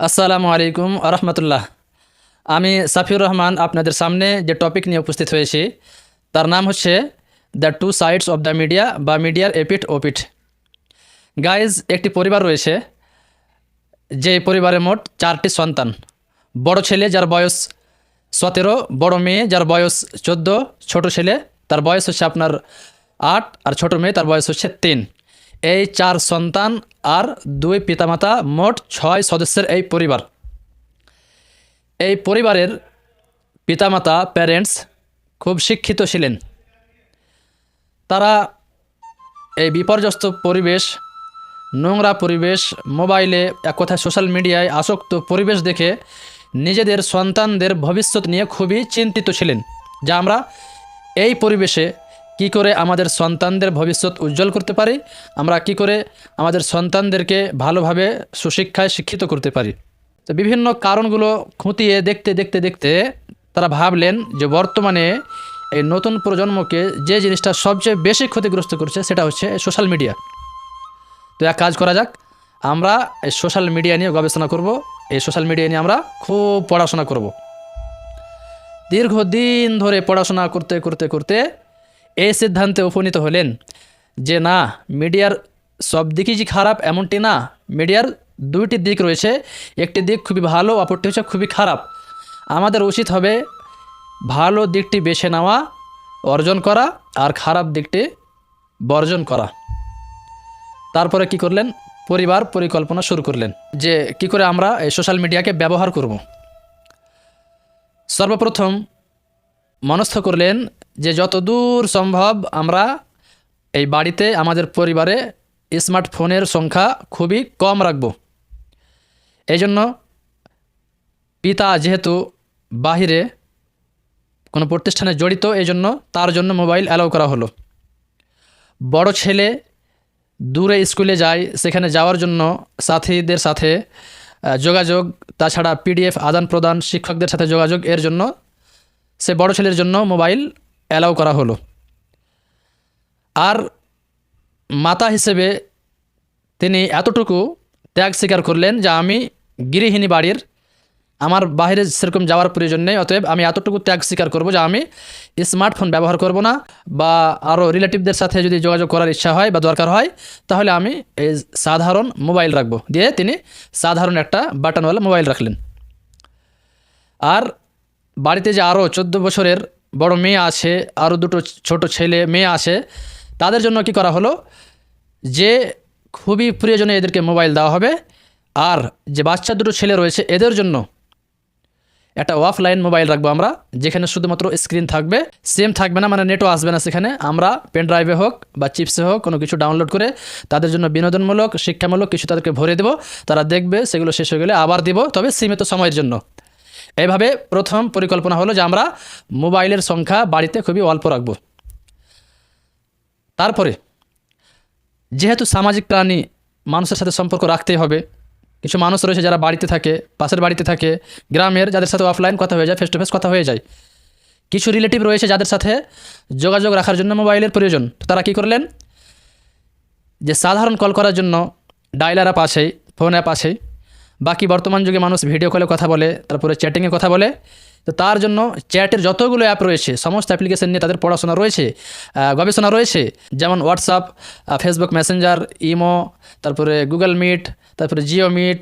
আসসালামু আলাইকুম আরহামতুল্লাহ। আমি সাফিউর রহমান আপনাদের সামনে যে টপিক নিয়ে উপস্থিত হয়েছি, তার নাম হচ্ছে the two sides of the media বা মিডিয়ার এপিট ওপিট গাইজ, একটি পরিবার রয়েছে, যে পরিবারে মোট চারটি সন্তান। বড় ছেলে যার বয়স সতেরো, বড় মেয়ে যার বয়স চোদ্দ, ছোট ছেলে তার বয়স হচ্ছে আপনার আট, আর ছোট মেয়ে তার বয়স হচ্ছে তিন। এই চার সন্তান আর দুই পিতামাতা মোট ছয় সদস্যের এই পরিবার। এই পরিবারের পিতামাতা প্যারেন্টস খুব শিক্ষিত ছিলেন। তারা এই বিপর্যস্ত পরিবেশ, নোংরা পরিবেশ, মোবাইলে, এক কথায় সোশ্যাল মিডিয়ায় আসক্ত পরিবেশ দেখে নিজেদের সন্তানদের ভবিষ্যৎ নিয়ে খুবই চিন্তিত ছিলেন। যা আমরা এই পরিবেশে কি করে আমাদের সন্তানদের ভবিষ্যৎ উজ্জ্বল করতে পারি? আমরা কি করে আমাদের সন্তানদেরকে ভালোভাবে সুশিক্ষায় শিক্ষিত করতে পারি? তো বিভিন্ন কারণগুলো খুঁটিয়ে দেখতে দেখতে দেখতে তারা ভাবলেন যে বর্তমানে এই নতুন প্রজন্মকে যে জিনিসটা সবচেয়ে বেশি ক্ষতিগ্রস্ত করছে সেটা হচ্ছে সোশ্যাল মিডিয়া। তো এক কাজ করা যাক, আমরা এই সোশ্যাল মিডিয়া নিয়ে গবেষণা করব। এই সোশ্যাল মিডিয়া নিয়ে আমরা খুব পড়াশোনা করব। দীর্ঘদিন ধরে পড়াশোনা করতে করতে করতে এই সিদ্ধান্তে উপনীত হলেন যে না, মিডিয়ার সব দিকই যে খারাপ এমনটি না। মিডিয়ার দুইটি দিক রয়েছে। একটি দিক খুবই ভালো, অপরটি হচ্ছে খুবই খারাপ। আমাদের উচিত হবে ভালো দিকটি বেছে নেওয়া, অর্জন করা আর খারাপ দিকটি বর্জন করা। তারপরে কি করলেন? পরিবার পরিকল্পনা শুরু করলেন যে কি করে আমরা এই সোশ্যাল মিডিয়াকে ব্যবহার করব। সর্বপ্রথম মনস্থ করলেন যে যত দূর সম্ভব আমরা এই বাড়িতে আমাদের পরিবারে স্মার্টফোনের সংখ্যা খুবই কম রাখব। এই জন্য পিতা যেহেতু বাহিরে কোনো প্রতিষ্ঠানে জড়িত এই জন্য তার জন্য মোবাইল অ্যালাউ করা হলো। বড় ছেলে দূরে স্কুলে যায়, সেখানে যাওয়ার জন্য সাথীদের সাথে যোগাযোগ, তাছাড়া পিডিএফ আদান প্রদান শিক্ষকদের সাথে যোগাযোগ, এর জন্য সে বড় ছেলের জন্য মোবাইল অ্যালাউ করা হলো। আর মাতা হিসেবে তিনি এতটুকু ত্যাগ স্বীকার করলেন যে আমি গৃহিণী বাড়ির, আমার বাইরে সেরকম যাওয়ার প্রয়োজন নেই, অতএব আমি এতটুকু ত্যাগ স্বীকার করব যে আমি স্মার্টফোন ব্যবহার করব না বা আরও রিলেটিভদের সাথে যদি যোগাযোগ করার ইচ্ছা হয় বা দরকার হয়, তাহলে আমি এই সাধারণ মোবাইল রাখব। দিয়ে তিনি সাধারণ একটা বাটনওয়ালা মোবাইল রাখলেন। আর বাড়িতে যে আরও চোদ্দ বছরের বড় মেয়ে আছে আরও দুটো ছোট ছেলে মেয়ে আছে, তাদের জন্য কি করা হলো? যে খুবই প্রয়োজনে এদেরকে মোবাইল দেওয়া হবে, আর যে বাচ্চা দুটো ছেলে রয়েছে, এদের জন্য একটা অফলাইন মোবাইল রাখব আমরা, যেখানে শুধুমাত্র স্ক্রিন থাকবে সেম থাকবে না মানে নেটও আসবে না সেখানে। আমরা পেন ড্রাইভে হোক বা চিপসে হোক, কোনো কিছু ডাউনলোড করে তাদের জন্য বিনোদনমূলক, শিক্ষামূলক কিছু তাদেরকে ভরে দেবো। তারা দেখবে, সেগুলো শেষ হয়ে গেলে আবার দিব, তবে সীমিত সময়ের জন্য। এইভাবে প্রথম পরিকল্পনা হলো যে আমরা মোবাইলের সংখ্যা বাড়িতে খুবই অল্প রাখব। তারপরে, যেহেতু সামাজিক প্রাণী মানুষের সাথে সম্পর্ক রাখতেই হবে, কিছু মানুষ রয়েছে যারা বাড়িতে থাকে, পাশের বাড়িতে থাকে, গ্রামের যাদের সাথে অফলাইন কথা হয়ে যায় ফেস টু ফেস কথা হয়ে যায়। কিছু রিলেটিভ রয়েছে যাদের সাথে যোগাযোগ রাখার জন্য মোবাইলের প্রয়োজন। তো তারা কী করলেন? যে সাধারণ কল করার জন্য ডায়লার অ্যাপ আছেই ফোন অ্যাপ আছেই বাকি বর্তমান যুগে মানুষ ভিডিও কলে কথা বলে তারপরে চ্যাটিংয়ে কথা বলে। তো তার জন্য চ্যাটের যতগুলো অ্যাপ রয়েছে, সমস্ত অ্যাপ্লিকেশন নিয়ে তাদের পড়াশোনা রয়েছে গবেষণা রয়েছে। যেমন হোয়াটসঅ্যাপ ফেসবুক মেসেঞ্জার ইমো তারপরে গুগল মিট তারপরে জিও মিট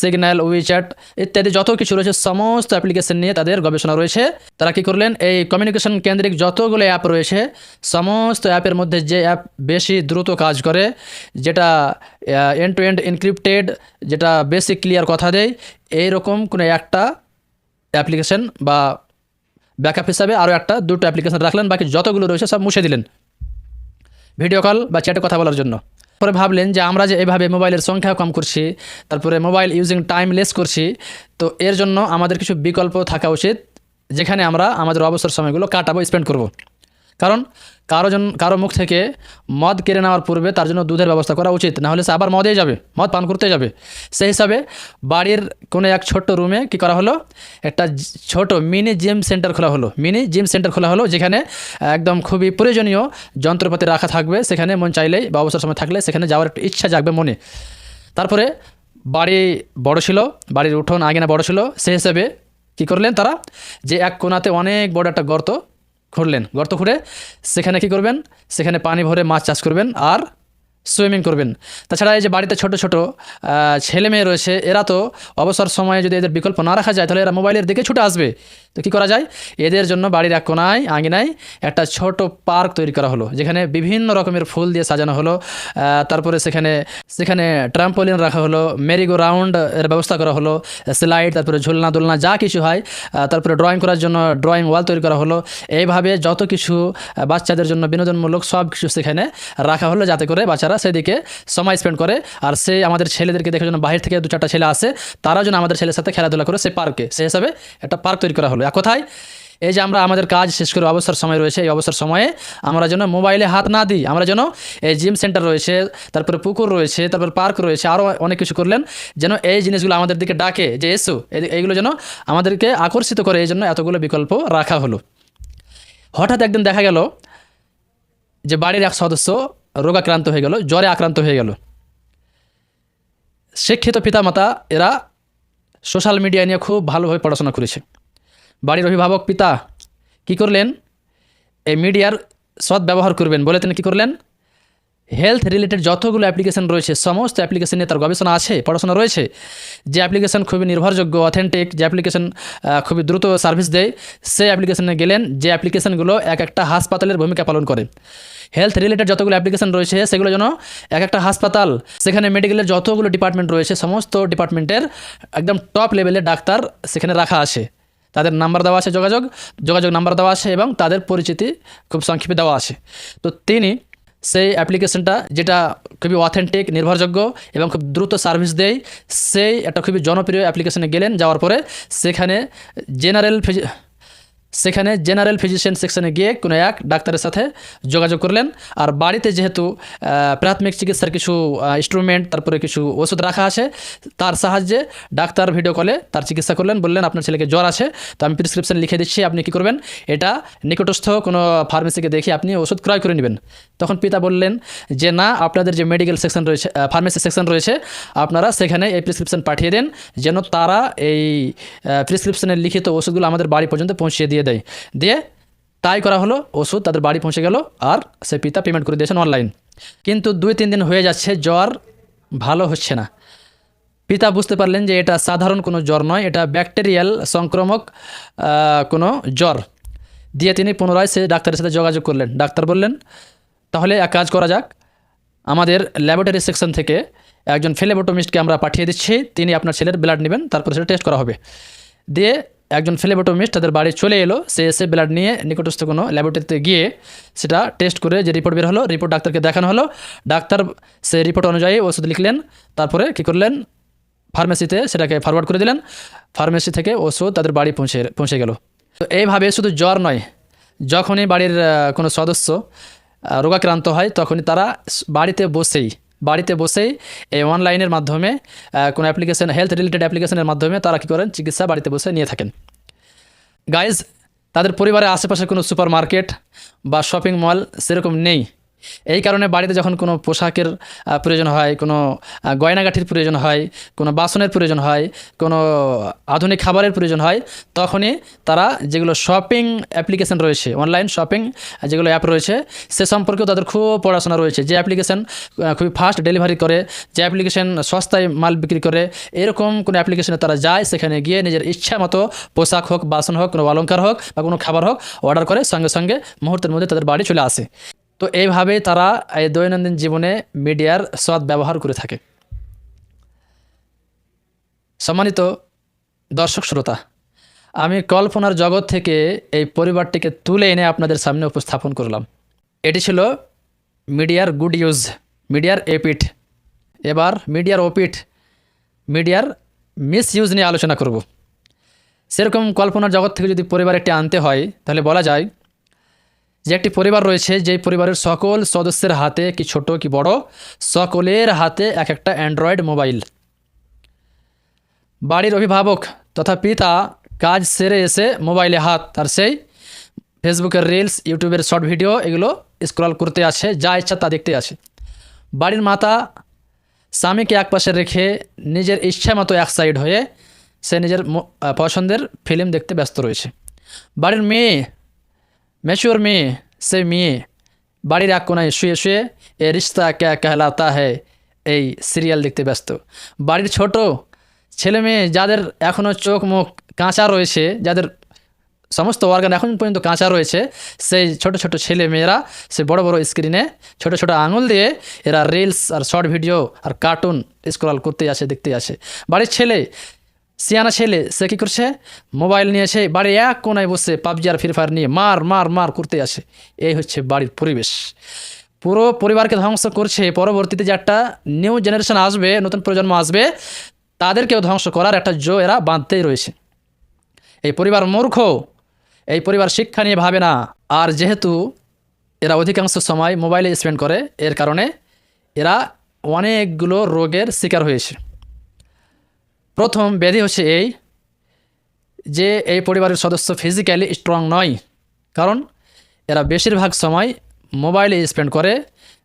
সিগন্যাল উইচ্যাট ইত্যাদি যত কিছু রয়েছে, সমস্ত অ্যাপ্লিকেশন নিয়ে তাদের গবেষণা রয়েছে। তারা কী করলেন? এই কমিউনিকেশন কেন্দ্রিক যতগুলো অ্যাপ রয়েছে, সমস্ত অ্যাপের মধ্যে যে অ্যাপ বেশি দ্রুত কাজ করে, যেটা এন্ড টু এন্ড এনক্রিপ্টেড যেটা বেশি ক্লিয়ার কথা দেয়, এইরকম কোনো একটা অ্যাপ্লিকেশন বা ব্যাকআপ হিসাবে আরও একটা, দুটো অ্যাপ্লিকেশন রাখলেন বাকি যতগুলো রয়েছে সব মুছে দিলেন ভিডিও কল বা চ্যাটে কথা বলার জন্য পরে ভাবলেন যে আমরা যে এভাবে মোবাইলের সংখ্যা কম করছি, তারপরে মোবাইল ইউজিং টাইম লেস করছি, তো এর জন্য আমাদের কিছু বিকল্প থাকা উচিত, যেখানে আমরা আমাদের অবসর সময়গুলো কাটাবো, স্পেন্ড করব। কারণ কারও জন কারও মুখ থেকে মদ কেড়ে নেওয়ার পূর্বে তার জন্য দুধের ব্যবস্থা করা উচিত না হলে সে আবার মদেই যাবে, মদ পান করতে যাবে। সেই হিসাবে বাড়ির কোনো এক ছোট্ট রুমে কি করা হলো? একটা ছোট মিনি জিম সেন্টার খোলা হলো। মিনি জিম সেন্টার খোলা হলো যেখানে একদম খুবই প্রয়োজনীয় যন্ত্রপাতি রাখা থাকবে, সেখানে মন চাইলেই বা অবসর সময় থাকলে সেখানে যাওয়ার একটু ইচ্ছা জাগবে মনে। তারপরে বাড়ি বড় ছিল, বাড়ির উঠোন আগে না বড় ছিল, সেই হিসেবে কী করলেন তারা? যে এক কোনাতে অনেক বড় একটা গর্ত খুঁড়লেন গর্ত খুঁড়ে সেখানে কি করবেন? সেখানে পানি ভরে মাছ চাষ করবেন আর সুইমিং করবেন। তাছাড়া এই যে বাড়িতে ছোট ছোট ছেলে মেয়ে রয়েছে, এরা তো অবসর সময়ে যদি এদের বিকল্প না রাখা যায়, তাহলে এরা মোবাইলের দিকে ছুটে আসবে। তো কী করা যায়? এদের জন্য বাড়ির এক কোনায়, আঙিনায় একটা ছোট পার্ক তৈরি করা হলো। যেখানে বিভিন্ন রকমের ফুল দিয়ে সাজানো হলো। তারপরে সেখানে সেখানে ট্রাম্পোলিন রাখা হলো মেরিগো রাউন্ড এর ব্যবস্থা করা হলো, স্লাইড, তারপরে ঝুলনা দোলনা, যা কিছু হয়। তারপরে ড্রয়িং করার জন্য ড্রয়িং ওয়াল তৈরি করা হলো। এইভাবে যত কিছু বাচ্চাদের জন্য বিনোদনমূলক সব কিছু সেখানে রাখা হলো যাতে করে বাচ্চারা সেদিকে সময় স্পেন্ড করে। আর সেই আমাদের ছেলেদেরকে দেখার জন্য বাইরে থেকে দু চারটা ছেলে আসে, তারাও যেন আমাদের ছেলের সাথে খেলাধুলা করে সেই পার্কে। সেই হিসাবে একটা পার্ক তৈরি করা হলো। এক কথায়? এই যে আমরা আমাদের কাজ শেষ করে অবসর সময় রয়েছে, এই অবসর সময়ে আমরা যেন মোবাইলে হাত না দিই, আমরা যেন এই জিম সেন্টার রয়েছে, তারপরে পুকুর রয়েছে, তারপর পার্ক রয়েছে আরও অনেক কিছু করলেন, যেন এই জিনিসগুলো আমাদের দিকে ডাকে, যে এসো এইগুলো যেন আমাদেরকে আকর্ষিত করে, এই জন্য এতগুলো বিকল্প রাখা হলো। হঠাৎ একদিন দেখা গেল যে বাড়ির এক সদস্য রোগাক্রান্ত হয়ে গেল, জ্বরে আক্রান্ত হয়ে গেল। শিক্ষিত পিতামাতা এরা সোশ্যাল মিডিয়া নিয়ে খুব ভালোভাবে পড়াশোনা করেছে। বাড়ির অভিভাবক পিতা, কি করলেন? এই মিডিয়ার সৎ ব্যবহার করবেন বলে তিনি কী করলেন? হেলথ রিলেটেড যতগুলো অ্যাপ্লিকেশন রয়েছে, সমস্ত অ্যাপ্লিকেশন নিয়ে তার গবেষণা আছে, পড়াশোনা রয়েছে, যে অ্যাপ্লিকেশন খুবই নির্ভরযোগ্য অথেন্টিক যে অ্যাপ্লিকেশন খুবই দ্রুত সার্ভিস দেয়, সেই অ্যাপ্লিকেশনে গেলেন, যে অ্যাপ্লিকেশনগুলো এক একটা হাসপাতালের ভূমিকা পালন করে। হেলথ রিলেটেড যতগুলো অ্যাপ্লিকেশন রয়েছে, সেগুলো যেন এক একটা হাসপাতাল, সেখানে মেডিকেলের যতগুলো ডিপার্টমেন্ট রয়েছে, সমস্ত ডিপার্টমেন্টের একদম টপ লেভেলের ডাক্তার সেখানে রাখা আছে। তাদের নাম্বার দেওয়া আছে যোগাযোগ যোগাযোগ নাম্বার দেওয়া আছে এবং তাদের পরিচিতি খুব সংক্ষেপে দেওয়া আছে। তো তিনি সেই অ্যাপ্লিকেশনটা যেটা খুবই অথেন্টিক নির্ভরযোগ্য এবং খুব দ্রুত সার্ভিস দেয়, সেই একটা খুবই জনপ্রিয় অ্যাপ্লিকেশনে গেলেন, যাওয়ার পরে সেখানে জেনারেল সেখানে জেনারেল ফিজিশিয়ান সেকশনে গিয়ে কোনো এক ডাক্তারের সাথে যোগাযোগ করলেন। আর বাড়িতে যেহেতু প্রাথমিক চিকিৎসার কিছু ইনস্ট্রুমেন্ট তারপরে কিছু ওষুধ রাখা আছে, তার সাহায্যে ডাক্তার ভিডিও কলে তার চিকিৎসা করলেন, বললেন, আপনার ছেলেকে জ্বর আছে, তো আমি প্রেসক্রিপশন লিখে দিচ্ছি, আপনি কী করবেন? এটা নিকটস্থ কোনো ফার্মেসিকে দেখে আপনি ওষুধ ক্রয় করে নেবেন। তখন পিতা বললেন যে, না, আপনাদের যে মেডিকেল সেকশন রয়েছে ফার্মেসি সেকশন রয়েছে, আপনারা সেখানে এই প্রেসক্রিপশন পাঠিয়ে দেন, যেন তারা এই প্রেসক্রিপশনের লিখিত ওষুধগুলো আমাদের বাড়ি পর্যন্ত পৌঁছিয়ে দিয়ে দেয় দিয়ে। তাই করা হলো, ওষুধ তাদের বাড়ি পৌঁছে গেল আর সে পিতা পেমেন্ট করে দিয়েছেন অনলাইন কিন্তু দুই তিন দিন হয়ে যাচ্ছে, জ্বর ভালো হচ্ছে না। পিতা বুঝতে পারলেন যে এটা সাধারণ কোনো জ্বর নয়, এটা ব্যাকটেরিয়াল সংক্রমক কোনো জ্বর। দিয়ে তিনি পুনরায় সে ডাক্তারের সাথে যোগাযোগ করলেন। ডাক্তার বললেন, তাহলে এক কাজ করা যাক। আমাদের ল্যাবরেটরি সেকশন থেকে একজন ফেলেবোটোমিস্টকে আমরা পাঠিয়ে দিচ্ছি। তিনি আপনার ছেলের ব্লাড নেবেন, তারপর সেটা টেস্ট করা হবে। দিয়ে একজন ফেলেবোটোমিস্ট তাদের বাড়ি চলে এলো। সে এসে ব্লাড নিয়ে নিকটস্থ কোনো ল্যাবরেটরিতে গিয়ে সেটা টেস্ট করে যে রিপোর্ট বের হলো রিপোর্ট ডাক্তারকে দেখানো হলো। ডাক্তার সে রিপোর্ট অনুযায়ী ওষুধ লিখলেন, তারপরে কী করলেন? ফার্মেসিতে সেটাকে ফরওয়ার্ড করে দিলেন। ফার্মেসি থেকে ওষুধ তাদের বাড়ি পৌঁছে পৌঁছে গেল। তো এইভাবে শুধু জ্বর নয়, যখনই বাড়ির কোনো সদস্য রোগাক্রান্ত হয়, তখনই তারা বাড়িতে বসেই বাড়িতে বসেই এই অনলাইনের মাধ্যমে কোনো অ্যাপ্লিকেশন হেলথ রিলেটেড অ্যাপ্লিকেশনের মাধ্যমে তারা কী করেন? চিকিৎসা বাড়িতে বসে নিয়ে থাকেন। গাইজ তাদের পরিবারের আশেপাশে কোনো সুপার মার্কেট বা শপিং মল সেরকম নেই। এই কারণে বাড়িতে যখন কোনো পোশাকের প্রয়োজন হয়, কোনো গয়নাগাঠির প্রয়োজন হয়, কোনো বাসনের প্রয়োজন হয়, কোনো আধুনিক খাবারের প্রয়োজন হয়, তখনই তারা যেগুলো শপিং অ্যাপ্লিকেশন রয়েছে, অনলাইন শপিং যেগুলো অ্যাপ রয়েছে, সে সম্পর্কেও তাদের খুব পড়াশোনা রয়েছে। যে অ্যাপ্লিকেশন খুবই ফাস্ট ডেলিভারি করে, যে অ্যাপ্লিকেশন সস্তায় মাল বিক্রি করে, এরকম কোনো অ্যাপ্লিকেশনে তারা যায়, সেখানে গিয়ে নিজের ইচ্ছা মতো পোশাক হোক, বাসন হোক, কোনো অলঙ্কার হোক বা কোনো খাবার হোক, অর্ডার করে সঙ্গে সঙ্গে মুহূর্তের মধ্যে তাদের বাড়ি চলে আসে। তো এইভাবে তারা এই দৈনন্দিন জীবনে মিডিয়ার সৎ ব্যবহার করে থাকে। সম্মানিত দর্শক শ্রোতা, আমি কল্পনার জগৎ থেকে এই পরিবারটিকে তুলে এনে আপনাদের সামনে উপস্থাপন করলাম। এটি ছিল মিডিয়ার গুড ইউজ, মিডিয়ার এপিট এবার মিডিয়ার ওপিট মিডিয়ার মিস ইউজ নিয়ে আলোচনা করব। সেরকম কল্পনার জগৎ থেকে যদি পরিবার একটি আনতে হয়, তাহলে বলা যায় যে একটি পরিবার রয়েছে, যেই পরিবারের সকল সদস্যের হাতে, কি ছোট, কি বড়, সকলের হাতে এক একটা অ্যান্ড্রয়েড মোবাইল। বাড়ির অভিভাবক তথা পিতা কাজ সেরে এসে মোবাইলে হাত, আর সেই ফেসবুকের রিলস, ইউটিউবের শর্ট ভিডিও, এগুলো স্ক্রল করতে আছে যা ইচ্ছা তা দেখতে আছে বাড়ির মাতা স্বামীকে একপাশে রেখে নিজের ইচ্ছা মতো এক সাইড হয়ে সে নিজের পছন্দের ফিল্ম দেখতে ব্যস্ত রয়েছে। বাড়ির মেয়ে মেশুর মেয়ে সে মেয়ে বাড়ির এক কোনায়, শুয়ে শুয়ে। এ রিস্তা ক্যা কেহলাতা হ্যায় এই সিরিয়াল দেখতে ব্যস্ত। বাড়ির ছোট ছেলে মেয়ে যাদের এখনও চোখ মুখ কাঁচা রয়েছে, যাদের সমস্ত অর্গান এখন পর্যন্ত কাঁচা রয়েছে, সেই ছোট ছোট ছেলে মেয়েরা সে বড় বড় স্ক্রিনে ছোট ছোট আঙুল দিয়ে এরা রিলস আর শর্ট ভিডিও আর কার্টুন স্ক্রল করতে আসে, দেখতে আসে। বাড়ির ছেলে সিয়ানা ছেলে, সে কী করছে? মোবাইল নিয়ে নিয়েছে বাড়ির এক কোনায় বসে পাবজি আর ফ্রি ফায়ার নিয়ে মার মার মার করতে আসে। এই হচ্ছে বাড়ির পরিবেশ। পুরো পরিবারকে ধ্বংস করছে। পরবর্তীতে যে একটা নিউ জেনারেশন আসবে, নতুন প্রজন্ম আসবে, তাদেরকেও ধ্বংস করার একটা জো এরা বাঁধতেই রয়েছে। এই পরিবার মূর্খ, এই পরিবার শিক্ষা নিয়ে ভাবে না। আর যেহেতু এরা অধিকাংশ সময় মোবাইলে স্পেন্ড করে, এর কারণে এরা অনেকগুলো রোগের শিকার হয়েছে। প্রথম ব্যাধি হচ্ছে এই, যে এই পরিবারের সদস্য ফিজিক্যালি স্ট্রং নয়। কারণ এরা বেশিরভাগ সময় মোবাইলে স্পেন্ড করে,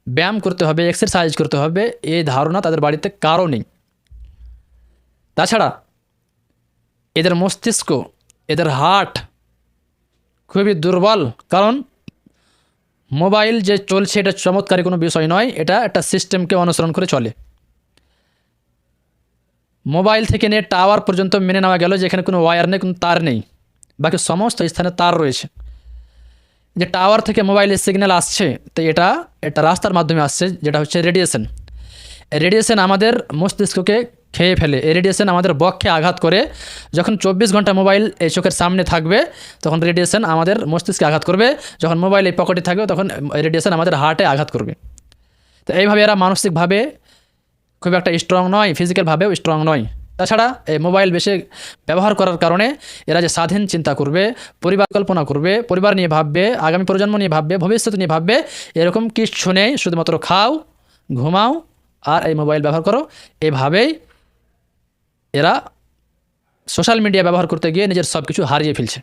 ব্যায়াম করতে হবে এক্সারসাইজ করতে হবে, এই ধারণা তাদের বাড়িতে কারও নেই। তাছাড়া এদের মস্তিষ্ক, এদের হার্ট খুবই দুর্বল। কারণ মোবাইল যে চলছে, এটা চমৎকারী কোনো বিষয় নয়, এটা একটা সিস্টেমকে অনুসরণ করে চলে। মোবাইল থেকে নিয়ে টাওয়ার পর্যন্ত মেনে নেওয়া গেল যেখানে কোনো ওয়ার নেই, কোনো তার নেই। বাকি সমস্ত স্থানে তার রয়েছে। যে টাওয়ার থেকে মোবাইলের সিগন্যাল আসছে, তো এটা এটা রাস্তার মাধ্যমে আসছে, যেটা হচ্ছে রেডিয়েশন রেডিয়েশন আমাদের মস্তিষ্ককে খেয়ে ফেলে। এই রেডিয়েশন আমাদের বক্ষে আঘাত করে। যখন চব্বিশ ঘণ্টা মোবাইল এই চোখের সামনে থাকবে, তখন রেডিয়েশন আমাদের মস্তিষ্কে আঘাত করবে। যখন মোবাইল এই পকেটে থাকবে, তখন রেডিয়েশন আমাদের হার্টে আঘাত করবে। তো এইভাবে এরা মানসিকভাবে খুব একটা স্ট্রং নয় ফিজিক্যালভাবেও স্ট্রং নয়। তাছাড়া এই মোবাইল বেশি ব্যবহার করার কারণে এরা যে স্বাধীন চিন্তা করবে, পরিবার কল্পনা করবে, পরিবার নিয়ে ভাববে, আগামী প্রজন্ম নিয়ে ভাববে, ভবিষ্যৎ নিয়ে ভাববে, এরকম কিচ্ছু নেই, শুধুমাত্র খাও, ঘুমাও, আর এই মোবাইল ব্যবহার করো। এভাবেই এরা সোশ্যাল মিডিয়া ব্যবহার করতে গিয়ে নিজের সব কিছু হারিয়ে ফেলছে।